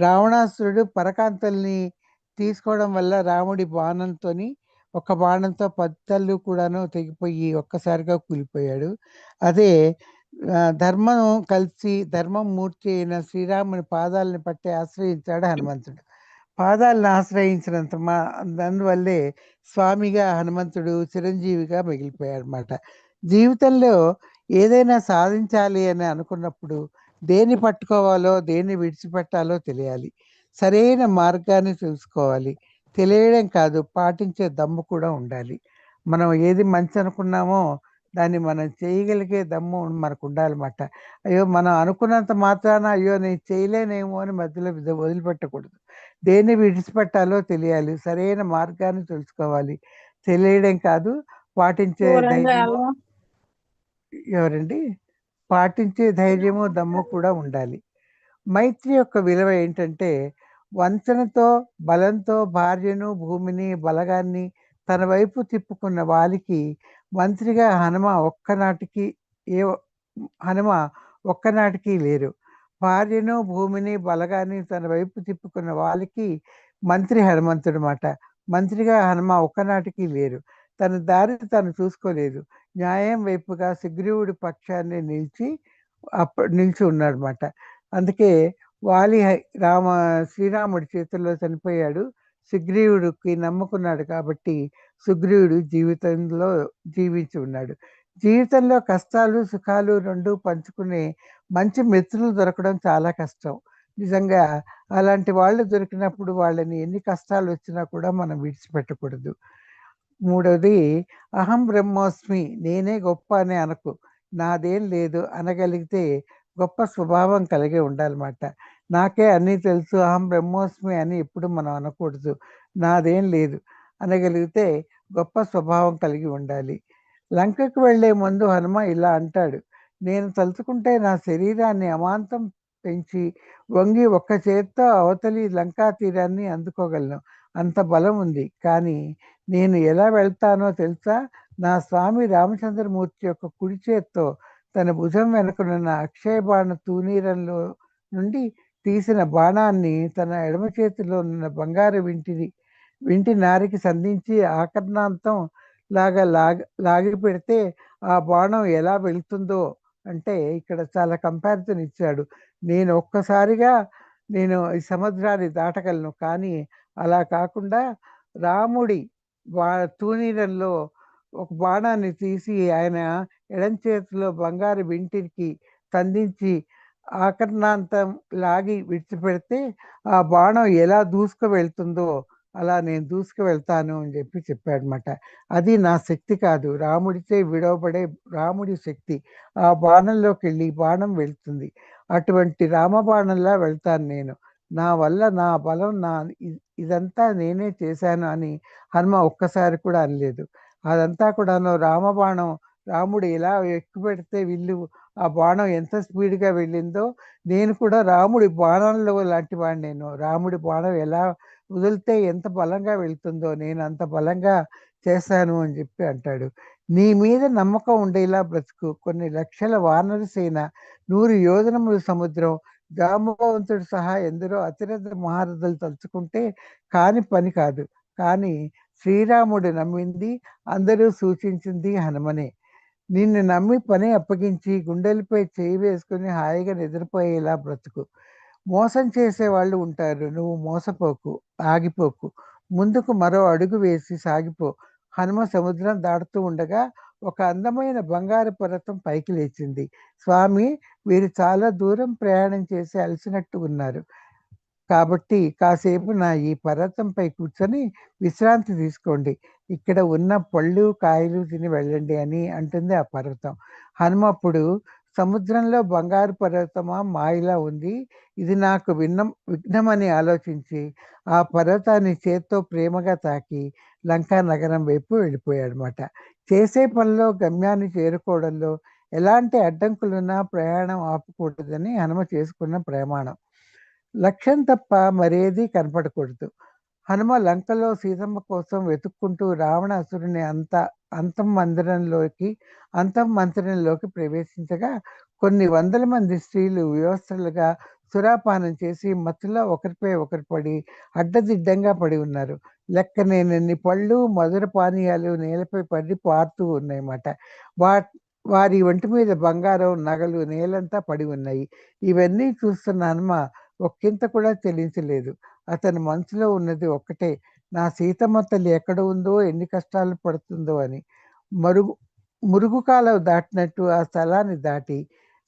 రావణాసురుడు పరకాంతల్ని తీసుకోవడం వల్ల రాముడి బాణంతోని ఒక బాణంతో పత్తళ్ళు కూడాను తెగిపోయి ఒక్కసారిగా కూలిపోయాడు. అదే ధర్మం కలిసి ధర్మం మూర్తి అయిన శ్రీరాముని పాదాలను పట్టి ఆశ్రయించాడు హనుమంతుడు. పాదాలను ఆశ్రయించినంత మా అందువల్లే స్వామిగా హనుమంతుడు చిరంజీవిగా మిగిలిపోయాడు అనమాట జీవితంలో ఏదైనా సాధించాలి అని అనుకున్నప్పుడు దేన్ని పట్టుకోవాలో దేన్ని విడిచిపెట్టాలో తెలియాలి. సరైన మార్గాన్ని తెలుసుకోవాలి. తెలియడం కాదు పాటించే దమ్ము కూడా ఉండాలి. మనం ఏది మంచి అనుకున్నామో దాన్ని మనం చేయగలిగే దమ్ము మనకు ఉండాలన్నమాట అయ్యో మనం అనుకున్నంత మాత్రాన అయ్యో నేను చేయలేనేమో అని మధ్యలో విద- వదిలిపెట్టకూడదు. దేన్ని విడిచిపెట్టాలో తెలియాలి. సరైన మార్గాన్ని తెలుసుకోవాలి. తెలియడం కాదు పాటించే ఎవరండి? పాటించే ధైర్యము దమ్ము కూడా ఉండాలి. మైత్రి యొక్క విలువ ఏంటంటే వంచనతో బలంతో భార్యను భూమిని బలగాన్ని తన వైపు తిప్పుకున్న వాలికి మంత్రిగా హనుమ ఒక్కనాటికి ఏ హనుమ ఒక్కనాటికి లేరు. భార్యను భూమిని బలగాన్ని తన వైపు తిప్పుకున్న వాళ్ళకి మంత్రి హనుమంతుడు మాట. మంత్రిగా హనుమ ఒక్కనాటికి లేరు. తన దారి తను చూసుకోలేదు. న్యాయం వైపుగా సుగ్రీవుడి పక్షాన్ని నిలిచి అప్పుడు నిలిచి ఉన్నాడనమాట అందుకే వాలి హై- రామ శ్రీరాముడి చేతుల్లో చనిపోయాడు. సుగ్రీవుడికి నమ్ముకున్నాడు కాబట్టి సుగ్రీవుడు జీవితంలో జీవించి ఉన్నాడు. జీవితంలో కష్టాలు సుఖాలు రెండు పంచుకునే మంచి మిత్రులు దొరకడం చాలా కష్టం. నిజంగా అలాంటి వాళ్ళు దొరికినప్పుడు వాళ్ళని ఎన్ని కష్టాలు వచ్చినా కూడా మనం విడిచిపెట్టకూడదు. మూడవది అహం బ్రహ్మోస్మి నేనే గొప్ప అని అనకు. నాదేం లేదు అనగలిగితే గొప్ప స్వభావం కలిగి ఉండాలన్నమాట. నాకే అన్నీ తెలుసు అహం బ్రహ్మోస్మి అని ఎప్పుడు మనం అనకూడదు. నాదేం లేదు అనగలిగితే గొప్ప స్వభావం కలిగి ఉండాలి. లంకకు వెళ్ళే ముందు హనుమ ఇలా అంటాడు నేను తలుచుకుంటే నా శరీరాన్ని అమాంతం పెంచి వంగి ఒక్క చేత్తో అవతలి లంకా తీరాన్ని అందుకోగలను. అంత బలం ఉంది. కానీ నేను ఎలా వెళ్తానో తెలుసా? నా స్వామి రామచంద్రమూర్తి యొక్క కుడి చేత్తో తన భుజం వెనుకనున్న అక్షయ బాణ తూనీరంలో నుండి తీసిన బాణాన్ని తన ఎడమ చేతిలో ఉన్న బంగారు వింటిని వింటి నారికి సంధించి ఆకర్ణాంతం లాగా లాగ లాగి పెడితే ఆ బాణం ఎలా వెళుతుందో అంటే ఇక్కడ చాలా కంపారిజన్ ఇచ్చాడు. నేను ఒక్కసారిగా నేను ఈ సముద్రాన్ని దాటగలను కానీ అలా కాకుండా రాముడి బా తూనీరంలో ఒక బాణాన్ని తీసి ఆయన ఎడం చేతిలో బంగారు వింటికి సంధించి ఆకర్ణాంతం లాగి విడిచిపెడితే ఆ బాణం ఎలా దూసుకు వెళ్తుందో అలా నేను దూసుకు వెళ్తాను అని చెప్పి చెప్పాడనమాట అది నా శక్తి కాదు. రాముడిచే విడవబడే రాముడి శక్తి. ఆ బాణంలోకి వెళ్ళి బాణం వెళ్తుంది. అటువంటి రామబాణంలా వెళ్తాను నేను. నా వల్ల నా బలం నా ఇదంతా నేనే చేశాను అని హనుమ ఒక్కసారి కూడా అనలేదు. అదంతా కూడాను రామబాణం రాముడు ఎలా ఎక్కువ పెడితే ఆ బాణం ఎంత స్పీడ్గా వెళ్ళిందో నేను కూడా రాముడి బాణంలో లాంటి వాడిని నేను రాముడి బాణం ఎలా వదిలితే ఎంత బలంగా వెళ్తుందో నేను అంత బలంగా చేశాను అని చెప్పి అంటాడు. నీ మీద నమ్మకం ఉండేలా బ్రతుకు. కొన్ని లక్షల వానర సేన నూరు యోజనముల సముద్రం జాంబవంతుడు సహా ఎందరో అతిరథ మహారథులు తలుచుకుంటే కాని పని కాదు. కానీ శ్రీరాముడు నమ్మింది అందరూ సూచించింది హనుమనే. నిన్ను నమ్మి పని అప్పగించి గుండెలపై చేయి వేసుకుని హాయిగా నిద్రపోయేలా బ్రతుకు. మోసం చేసే వాళ్ళు ఉంటారు. నువ్వు మోసపోకు ఆగిపోకు. ముందుకు మరో అడుగు వేసి సాగిపో. హనుమ సముద్రం దాటుతూ ఉండగా ఒక అందమైన బంగారు పర్వతం పైకి లేచింది. స్వామి వీరు చాలా దూరం ప్రయాణం చేసి అలసినట్టు ఉన్నారు. కాబట్టి కాసేపు నా ఈ పర్వతంపై కూర్చొని విశ్రాంతి తీసుకోండి. ఇక్కడ ఉన్న పళ్ళు కాయలు తిని వెళ్ళండి అని అంటుంది ఆ పర్వతం. హనుమప్పుడు సముద్రంలో బంగారు పర్వతమా మాయలా ఉంది. ఇది నాకు విన్నం విఘ్నమని ఆలోచించి ఆ పర్వతాన్ని చేత్తో ప్రేమగా తాకి లంకా నగరం వైపు వెళ్ళిపోయాడనమాట చేసే పనిలో గమ్యాన్ని చేరుకోవడంలో ఎలాంటి అడ్డంకులున్నా ప్రయాణం ఆపకూడదని హనుమ చేసుకున్న ప్రమాణం. లక్ష్యం తప్ప మరేది కనపడకూడదు. హనుమ లంకలో సీతమ్మ కోసం వెతుక్కుంటూ రావణాసురుని అంతా అంతం మందిరంలోకి అంతం మందిరంలోకి ప్రవేశించగా కొన్ని వందల మంది స్త్రీలు వ్యవస్థలుగా సురాపానం చేసి మత్తులో ఒకరిపై ఒకరు పడి అడ్డదిడ్డంగా పడి ఉన్నారు. లెక్కనేనన్ని పళ్ళు, మధుర పానీయాలు నేలపై పడి పారుతూ ఉన్నాయన్నమాట. వా వారి ఒంటి మీద బంగారం, నగలు నేలంతా పడి ఉన్నాయి. ఇవన్నీ చూస్తున్న హనుమ ఒక్కింత కూడా చెలించలేదు. అతని మనసులో ఉన్నది ఒక్కటే నా సీతమ్మ తల్లి ఎక్కడ ఉందో, ఎన్ని కష్టాలు పడుతుందో అని. మరుగు మురుగు కాలం దాటినట్టు ఆ స్థలాన్ని దాటి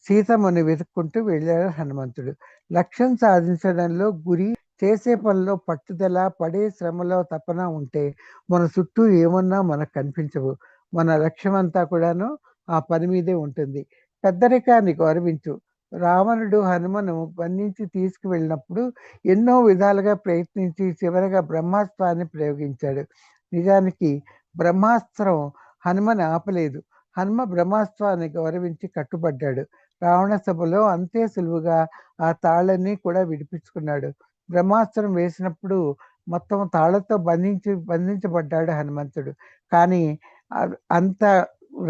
సీతమ్మని వెతుక్కుంటూ వెళ్ళాడు హనుమంతుడు. లక్ష్యం సాధించడంలో గురి, చేసే పనిలో పట్టుదల, పడే శ్రమలో తపన ఉంటే మన చుట్టూ ఏమన్నా మనకు కనిపించవు. మన లక్ష్యమంతా కూడాను ఆ పని మీదే ఉంటుంది. పెద్దరికాన్ని గౌరవించు. రావణుడు హనుమను బంధించి తీసుకువెళ్ళినప్పుడు ఎన్నో విధాలుగా ప్రయత్నించి చివరగా బ్రహ్మాస్త్రాన్ని ప్రయోగించాడు. నిజానికి బ్రహ్మాస్త్రం హనుమని ఆపలేదు. హనుమ బ్రహ్మాస్త్రాన్ని గౌరవించి కట్టుబడ్డాడు. రావణ సభలో అంతే సులువుగా ఆ తాళ్ళన్నీ కూడా విడిపించుకున్నాడు. బ్రహ్మాస్త్రం వేసినప్పుడు మొత్తం తాళ్ళతో బంధించి బంధించబడ్డాడు హనుమంతుడు. కానీ అంత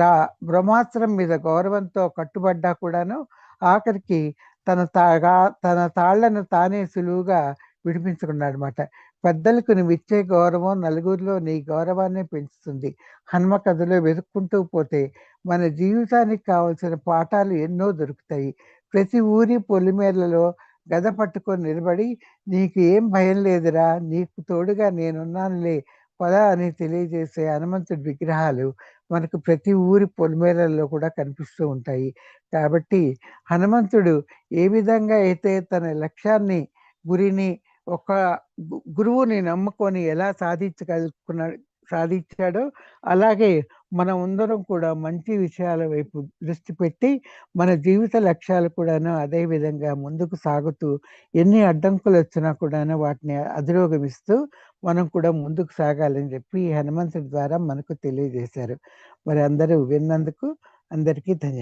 రా బ్రహ్మాస్త్రం మీద గౌరవంతో కట్టుబడ్డా కూడాను ఆఖరికి తన తాగా తన తాళ్ళను తానే సులువుగా విడిపించుకున్నాడనమాట. పెద్దలకు నువ్విచ్చే గౌరవం నలుగురిలో నీ గౌరవాన్ని పెంచుతుంది. హనుమ కథలో వెతుక్కుంటూ పోతే మన జీవితానికి కావాల్సిన పాఠాలు ఎన్నో దొరుకుతాయి. ప్రతి ఊరి పొలిమేరలలో గద పట్టుకొని నిలబడి నీకు ఏం భయం లేదురా! నీకు తోడుగా నేనున్నానులే పద అని తెలియజేసే హనుమంతుడి విగ్రహాలు మనకు ప్రతి ఊరి పొలిమేరల్లో కూడా కనిపిస్తూ ఉంటాయి. కాబట్టి హనుమంతుడు ఏ విధంగా అయితే తన లక్ష్యాన్ని, గురిని ఒక గురువుని నమ్ముకొని ఎలా సాధించగలుగుకున్నాడు సాధించాడో అలాగే మనం అందరం కూడా మంచి విషయాల వైపు దృష్టి పెట్టి మన జీవిత లక్ష్యాలు కూడాను అదే విధంగా ముందుకు సాగుతూ ఎన్ని అడ్డంకులు వచ్చినా కూడాను వాటిని అధిరోగమిస్తూ మనం కూడా ముందుకు సాగాలని చెప్పి హనుమంతుడి ద్వారా మనకు తెలియజేశారు. మరి అందరూ విన్నందుకు అందరికీ ధన్యవాదాలు.